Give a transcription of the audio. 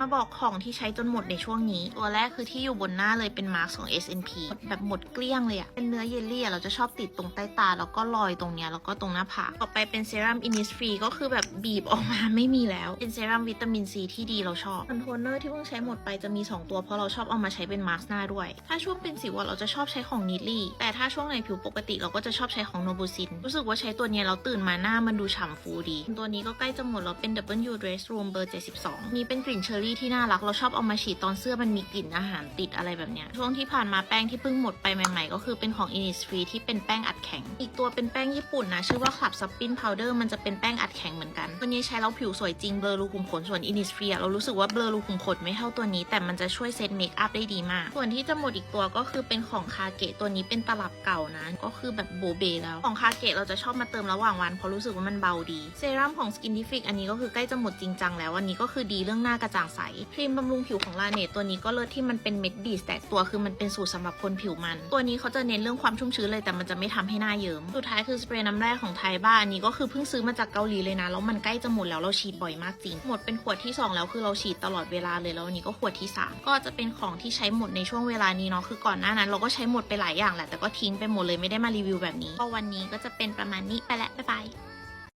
มาบอกของที่ใช้จนหมดในช่วงนี้ ตัวแรกคือที่อยู่บนหน้าเลยเป็นมาร์กของ S&P แบบหมดเกลี้ยงเลยอะเป็นเนื้อเยลลี่อะเราจะชอบติดตรงใต้ตา แล้วก็รอยตรงเนี้ยแล้วก็ตรงหน้าผากต่อไปเป็นเซรั่ม Innisfree ก็คือแบบบีบออกมาไม่มีแล้ว เป็นเซรั่มวิตามินซีที่ดีเราชอบคอนโทนเนอร์ที่เพิ่งใช้หมดไปจะมี 2 ตัวเพราะเราชอบเอามาใช้เป็นมาสก์หน้าด้วย ถ้าช่วงเป็นสิวเราจะชอบใช้ของนิลลี่ แต่ถ้าช่วงในผิวปกติเราก็จะชอบใช้ของโนบูซินรู้สึกว่าใช้ตัวเนี้ยเราตื่นมาหน้ามันดูฉ่ำฟูดี ตัวนี้ก็ใกล้จะหมดแล้วเป็น W Dress Room เบอร์ 72มีเป็นกลิ่นเชอร์รี่ที่น่ารักเราชอบเอามาฉีดตอนเสื้อมันมีกลิ่นอาหารติดอะไรแบบเนี้ยช่วงที่ผ่านมาแป้งที่เพิ่งหมดไปใหม่ๆ ก็คือเป็นของ Innisfree ที่เป็นแป้งอัดแข็ง อีกตัวเป็นแป้งญี่ปุ่นนะ ชื่อว่า Club Suppin Powder มันจะเป็นแป้งอัดแข็งเหมือนกัน ตัวนี้ใช้แล้วผิวสวยจริงเบลอรูขุมขนส่วน Innisfree อะเรารู้สึกว่าเบลอรูขุมขนไม่เท่าตัวนี้ แต่มันจะช่วยเซตเมคอัพได้ดีมาก ส่วนที่จะหมดอีกตัวก็คือเป็นของคาเกะตัวนี้เป็นตลับเก่านะก็คือแบบโบเบแล้วของคาเกะเราจะชอบมาเติมระหว่างวันเพราะรู้สึกว่ามันเบาดีเซรั่มของ Skintific อันนี้ก็คือใกล้จะหมดจริงจังแล้วอันนี้ก็คือดีเรื่องหน้ากระจ่างใสครีมบำรุงผิวของลาเนตตัวนี้ก็เลิศที่มันเป็นเม็ดบีสแตกตัวคือมันเป็นสูตรสำหรับคนผิวมัน ตัวนี้เขาจะเน้นเรื่องความชุ่มชื้นเลยแต่มันจะไม่ทำให้หน้าเยิ้มสุดท้ายคือสเปรย์น้ำแร่ของไทยบ้านอันนี้ก็คือเพิ่งซื้อมาจากเกาหลีเลยนะแล้วมันใกล้จะหมดแล้วเราฉีดบ่อยมากจริง หมดเป็นขวดที่สองแล้วคือเราฉีดตลอดเวลาเลยแล้วอันนี้ก็ขวดที่สามก็จะเป็นของที่ใช้หมดในช่วงเวลานี้เนาะคือก่อนหน้านั้น เราก็ใช้หมดไปหลายอย่างแหละแต่ก็ทิ้งไปหมดเลยไม่ได้มารีวิวแบบนี้ก็วันนี้ก็จะเป็นประมาณนี้ไปแล้วบ๊ายบาย